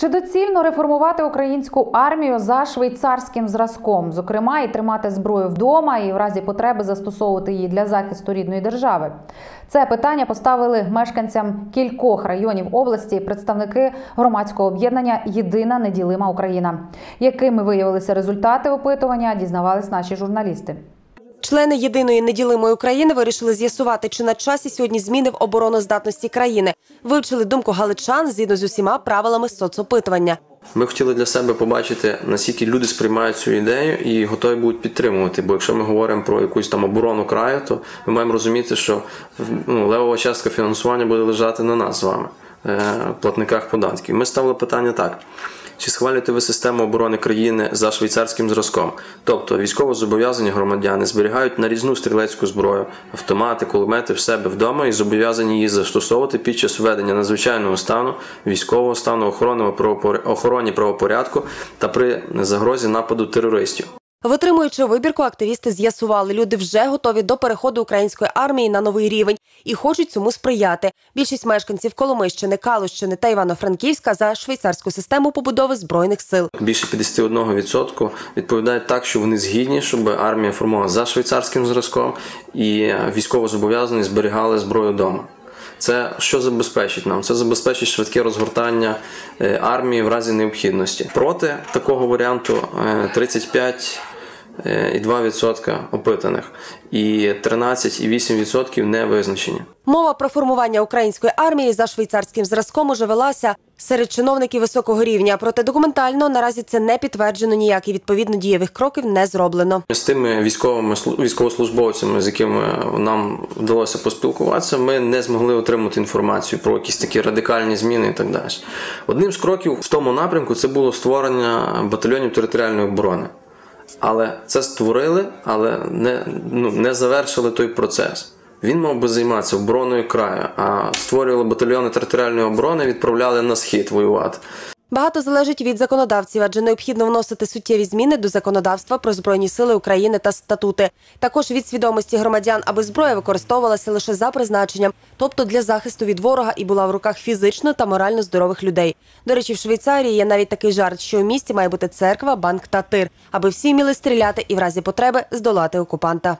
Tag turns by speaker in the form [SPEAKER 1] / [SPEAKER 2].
[SPEAKER 1] Чи доцільно реформувати українську армію за швейцарським зразком, зокрема, і тримати зброю вдома, і в разі потреби застосовувати її для захисту рідної держави? Це питання поставили мешканцям кількох районів області представники громадського об'єднання Єдина неділима Україна. Якими виявилися результати опитування, дізнавались наші журналісти.
[SPEAKER 2] Члени єдиної неділимої України вирішили з'ясувати, чи на часі сьогодні зміни в обороноздатності країни. Вивчили думку галичан згідно з усіма правилами соцопитування.
[SPEAKER 3] Ми хотіли для себе побачити, наскільки люди сприймають цю ідею і готові будуть підтримувати. Бо якщо ми говоримо про якусь там оборону краю, то ми маємо розуміти, що ну, левова частка фінансування буде лежати на нас з вами, е, платниках податків. Ми ставили питання так. Чи схвалюєте ви систему оборони країни за швейцарським зразком? Тобто військовозобов'язані громадяни зберігають нарізну стрілецьку зброю, автомати, кулемети в себе вдома і зобов'язані її застосовувати під час введення надзвичайного стану, військового стану, охорони правопорядку та при загрозі нападу терористів.
[SPEAKER 2] Витримуючи вибірку, активісти з'ясували, люди вже готові до переходу української армії на новий рівень і хочуть цьому сприяти. Більшість мешканців Коломищини, Калущини та Івано-Франківська за швейцарську систему побудови збройних сил.
[SPEAKER 3] Більше 51% відповідають так, що вони згідні, щоб армія формувала за швейцарським зразком і військово зобов'язані зберігали зброю вдома. Це що забезпечить нам? Це забезпечить швидке розгортання е, армії в разі необхідності. Проти такого варіанту е, 35 Е, 2,2% опитаних, і 13,8% не визначені.
[SPEAKER 2] Мова про формування української армії за швейцарським зразком уже велася серед чиновників високого рівня. Проте документально наразі це не підтверджено ніяк і відповідно дієвих кроків не зроблено.
[SPEAKER 3] З тими військовими військовослужбовцями, з якими нам вдалося поспілкуватися, ми не змогли отримати інформацію про якісь такі радикальні зміни і так далі. Одним з кроків в тому напрямку це було створення батальйонів територіальної оборони. Але це створили, але не, ну, не завершили той процес. Він мав би займатися обороною краю, а створювали батальйони територіальної оборони, відправляли на схід воювати.
[SPEAKER 2] Багато залежить від законодавців, адже необхідно вносити суттєві зміни до законодавства про збройні сили України та статути. Також від свідомості громадян, аби зброя використовувалася лише за призначенням, тобто для захисту від ворога і була в руках фізично та морально здорових людей. До речі, в Швейцарії є навіть такий жарт, що у місті має бути церква, банк та тир, аби всі вміли стріляти і в разі потреби здолати окупанта.